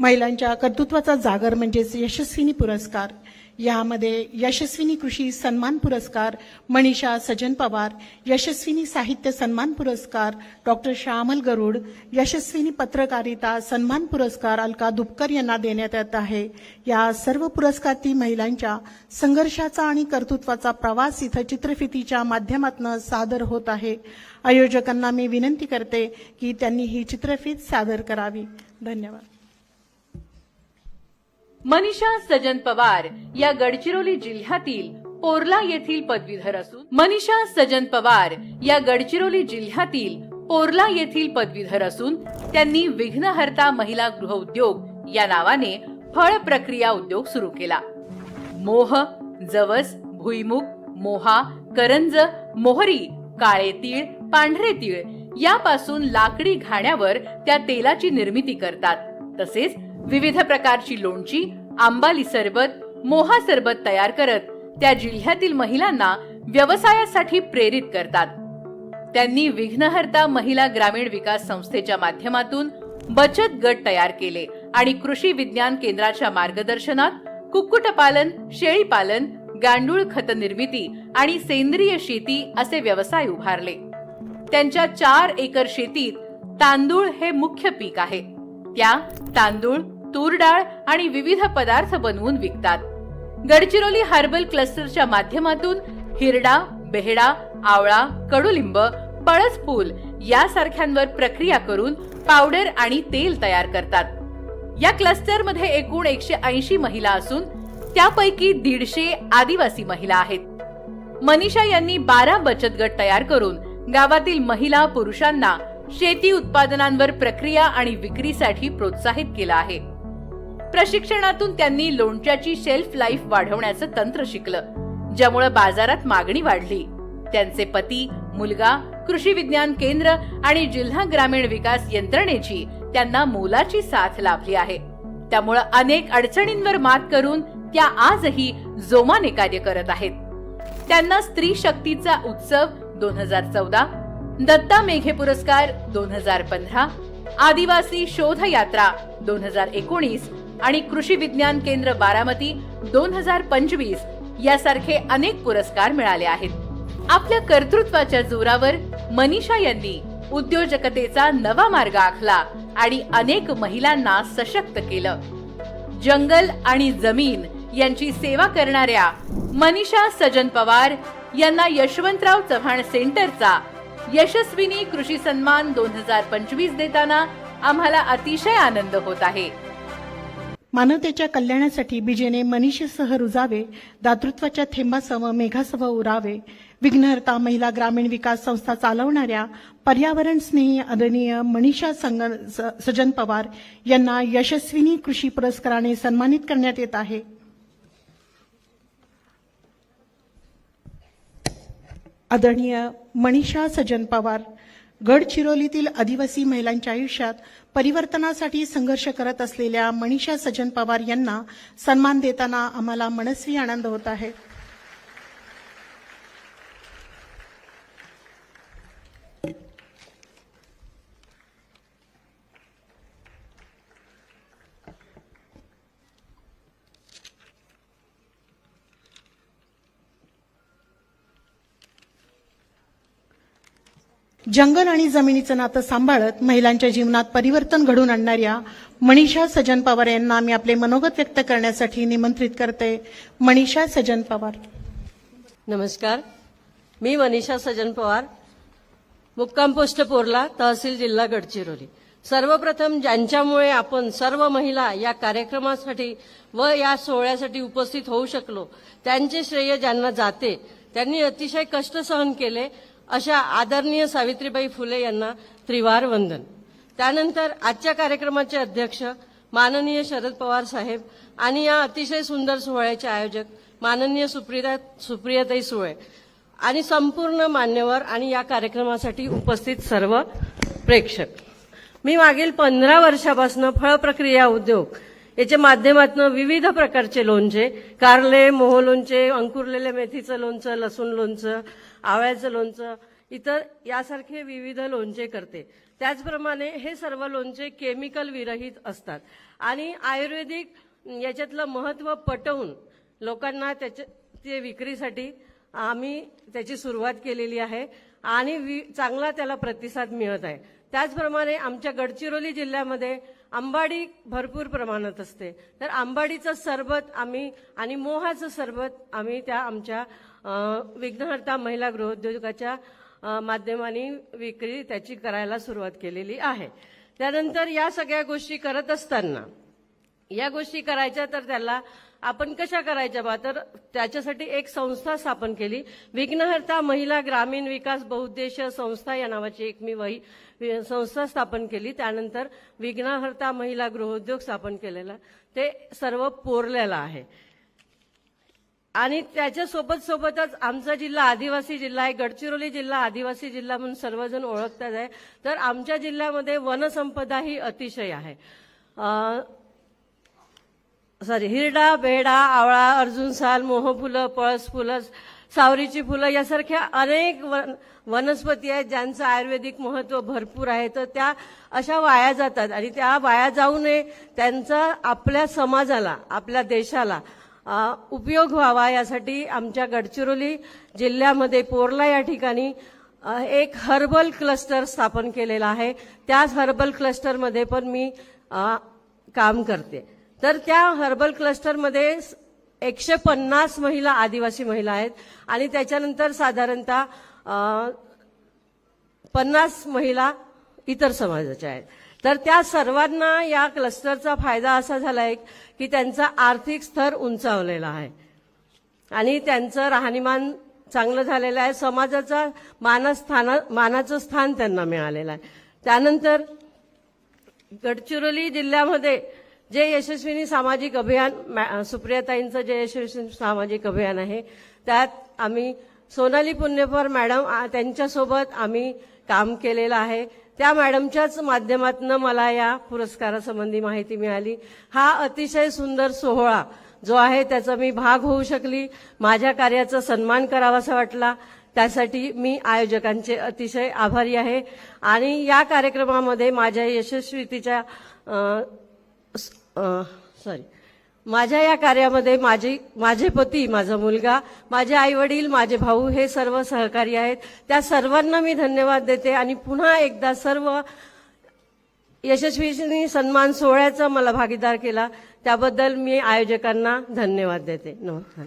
महिलांच्या कर्तृत्वाचा जागर म्हणजेच यशस्विनी पुरस्कार. यामध्ये यशस्विनी कृषी सन्मान पुरस्कार मनीषा सजन पवार यशस्विनी साहित्य सन्मान पुरस्कार डॉक्टर श्यामल गरुड यशस्विनी पत्रकारिता सन्मान पुरस्कार अलका दुपकर यांना देण्यात येत आहे. या सर्व पुरस्कार ती महिलांच्या संघर्षाचा आणि कर्तृत्वाचा प्रवास इथं चित्रफितीच्या माध्यमातून सादर होत आहे. आयोजकांना मी विनंती करते की त्यांनी ही चित्रफित सादर करावी. धन्यवाद. मनीषा सजन पवार या गडचिरोली जिल्ह्यातील पोरला येथील पदवीधर असून मनीषा सजन पवार या गडचिरोली जिल्ह्यातील पोरला येथील पदवीधर असून त्यांनी विघ्नहर्ता महिला गृहउद्योग या नावाने फळ प्रक्रिया उद्योग सुरू केला. मोह जवस भुईमुग मोहा करंज मोहरी काळे तीळ पांढरे तीळ यापासून लाकडी घाण्यावर त्या तेलाची निर्मिती करतात. तसेच विविध प्रकारची लोणची आंबाली सरबत मोहा सरबत तयार करत त्या जिल्ह्यातील महिलांना व्यवसायासाठी प्रेरित करतात. त्यांनी विघ्नहर्ता महिला ग्रामीण विकास संस्थेच्या माध्यमातून बचत गट तयार केले आणि कृषी विज्ञान केंद्राच्या मार्गदर्शनात कुक्कुटपालन शेळीपालन गांडूळ खत निर्मिती आणि सेंद्रिय शेती असे व्यवसाय उभारले. त्यांच्या चार एकर शेतीत तांदूळ हे मुख्य पीक आहे. त्या तांदूळ तूर डाळ आणि विविध पदार्थ बनवून विकतात. गडचिरोली हर्बल क्लस्टरच्या माध्यमातून हिरडा बेहडा आवळा कडुलिंब पळस फूल यासारख्यांवर प्रक्रिया करून पावडर आणि तेल तयार करतात. या क्लस्टरमध्ये एकूण एकशे ऐंशी महिला असून त्यापैकी दीडशे आदिवासी महिला आहेत. मनीषा यांनी बारा बचत गट तयार करून गावातील महिला पुरुषांना शेती उत्पादनांवर प्रक्रिया आणि विक्रीसाठी प्रोत्साहित केलं आहे. प्रशिक्षणातून त्यांनी लोणच्याची शेल्फ लाईफ वाढवण्याचं तंत्र शिकलं ज्यामुळे बाजारात मागणी वाढली. त्यांचे पती मुलगा कृषी विज्ञान केंद्र आणि जिल्हा ग्रामीण विकास यंत्रणेची त्यांना मोलाची साथ लाभली आहे. त्यामुळे अनेक अडचणींवर मात करून त्या आजही जोमाने कार्य करत आहेत. त्यांना स्त्री शक्तीचा उत्सव दोन हजार चौदा दत्ता मेघे पुरस्कार दोन हजार पंधरा आदिवासी शोध यात्रा दोन हजार एकोणीस आणि कृषी विज्ञान केंद्र बारामती दोन हजार पंचवीस यासारखे अनेक पुरस्कार मिळाले आहेत. आपल्या कर्तृत्वाच्या जोरावर मनीषा यांनी उद्योजकतेचा नवा मार्ग आखला आणि अनेक महिलांना सशक्त केलं. जंगल आणि जमीन यांची सेवा करणाऱ्या मनीषा सजन पवार यांना यशवंतराव चव्हाण सेंटरचा यशस्विनी कृषी सन्मान दोन हजार पंचवीस देताना आम्हाला अतिशय आनंद होत आहे. मानवतेच्या कल्याणासाठी बीजेने मनीषेसह रुजावे दातृत्वाच्या थेंबासह मेघासह उरावे विघ्नहर्ता महिला ग्रामीण विकास संस्था चालवणाऱ्या पर्यावरण स्नेही आदरणीय मनीषा संग स- सजन पवार यांना यशस्विनी कृषी पुरस्काराने सन्मानित करण्यात येत आहे. आदरणीय मनीषा सजन पवार गडचिरोलीतील आदिवासी महिलांच्या आयुष्यात परिवर्तनासाठी संघर्ष करत असलेल्या मनीषा सजन पवार यांना सन्मान देताना आम्हाला मनस्वी आनंद होत आहे. जंगल आणि जमिनीचं नातं सांभाळत महिलांच्या जीवनात परिवर्तन घडून आणणाऱ्या मनीषा सजन पवार यांना मी आपले मनोगत व्यक्त करण्यासाठी निमंत्रित करते. मनीषा सजन पवार. नमस्कार. मी मनीषा सजन पवार मुक्काम पोस्ट पोरला तहसील जिल्हा गडचिरोली. सर्वप्रथम ज्यांच्यामुळे आपण सर्व महिला या कार्यक्रमासाठी व या सोहळ्यासाठी उपस्थित होऊ शकलो त्यांचे श्रेय ज्यांना जाते त्यांनी अतिशय कष्ट सहन केले अशा आदरणीय सावित्रीबाई फुले यांना त्रिवार वंदन. त्यानंतर आजच्या कार्यक्रमाचे अध्यक्ष माननीय शरद पवार साहेब आणि या अतिशय सुंदर सोहळ्याचे आयोजक माननीय सुप्रिया सुप्रियाताई सुळे आणि संपूर्ण मान्यवर आणि या कार्यक्रमासाठी उपस्थित सर्व प्रेक्षक. मी मागील पंधरा वर्षापासून फळ प्रक्रिया उद्योग याच्या माध्यमातून विविध प्रकारचे लोणचे कारले मोह लोणचे अंकुरलेले मेथीचं लोणचं लसूण लोणचं आवळ्याचं लोणचं इतर यासारखे विविध लोणचे करते. त्याचप्रमाणे हे सर्व लोणचे केमिकल विरहित असतात. आणि आयुर्वेदिक याच्यातलं महत्त्व पटवून लोकांना त्याच्या ते विक्रीसाठी आम्ही त्याची सुरुवात केलेली आहे आणि वि चांगला त्याला प्रतिसाद मिळत आहे. त्याचप्रमाणे आमच्या गडचिरोली जिल्ह्यामध्ये आंबाडी भरपूर प्रमाणात असते. तर आंबाडीचं सरबत आम्ही आणि मोहाचं सरबत आम्ही त्या आमच्या विघ्नहर्ता महिला गृहोद्योगाच्या माध्यमाने विक्री त्याची करायला सुरुवात केलेली आहे. त्यानंतर या सगळ्या गोष्टी करत असताना या गोष्टी करायच्या तर त्याला आपण कशा करायच्या बा? तर त्याच्यासाठी एक संस्था स्थापन केली. विघ्नहर्ता महिला ग्रामीण विकास बहुद्देशीय संस्था या नावाची एक मी वही संस्था स्थापन केली. त्यानंतर विघ्नहर्ता महिला गृहोद्योग स्थापन केलेला. ते सर्व पोरलेलं आहे. आणि त्याच्या सोबत सोबतच आमचा जिल्हा आदिवासी जिल्हा आहे. गडचिरोली जिल्हा आदिवासी जिल्हा म्हणून सर्वजण ओळखतात आहे. तर आमच्या जिल्ह्यामध्ये वनसंपदा ही अतिशय आहे. सॉरी हिरडा बेडा आवळा अर्जुन साल मोहफुलं पळस फुलं सावरीची फुलं यासारख्या अनेक वन वनस्पती आहेत ज्यांचं आयुर्वेदिक महत्त्व भरपूर आहे. तर त्या अशा वाया जातात आणि त्या वाया जाऊ नये. त्यांचा आपल्या समाजाला आपल्या देशाला उपयोग व्हावा यासाठी आमच्या गडचिरोली जिल्ह्यामध्ये पोरला या ठिकाणी एक हर्बल क्लस्टर स्थापन केलेला आहे. त्याच हर्बल क्लस्टरमध्ये पण मी काम करते. तर त्या हर्बल क्लस्टरमध्ये एकशे पन्नास महिला आदिवासी महिला आहेत आणि त्याच्यानंतर साधारणतः पन्नास महिला इतर समाजाच्या आहेत. तर त्या सर्वांना या क्लस्टरचा फायदा असा झाला आहे की त्यांचा आर्थिक स्तर उंचावलेला आहे. आणि त्यांचं राहणीमान चांगलं झालेलं आहे. समाजाचा मानस्थान मानाचं स्थान त्यांना मिळालेलं आहे. त्यानंतर गडचिरोली जिल्ह्यामध्ये जे यशस्विनी सामाजिक अभियान मॅ- सुप्रियाताईंचं जे यशस्वी सामाजिक अभियान आहे त्यात आम्ही सोनाली पुण्यपर मॅडम त्यांच्यासोबत आम्ही काम केलेलं आहे. त्या मॅडमच्याच माध्यमातून मला या पुरस्कारासंबंधी माहिती मिळाली. हा अतिशय सुंदर सोहळा जो आहे त्याचा मी भाग होऊ शकली. माझ्या कार्याचा सन्मान करावासा वाटला. त्यासाठी मी आयोजकांचे अतिशय आभारी आहे. आणि या कार्यक्रमामध्ये माझ्या यशस्वीतीच्या सॉरी माझ्या या कार्यामध्ये माझी माझे पती माझा मुलगा माझे आई वडील माझे भाऊ हे सर्व सहकारी आहेत. त्या सर्वांना मी धन्यवाद देते आणि पुन्हा एकदा सर्व यशस्वीनी सन्मान सोहळ्याचा मला भागीदार केला. त्याबद्दल मी आयोजकांना धन्यवाद देते. नमस्कार.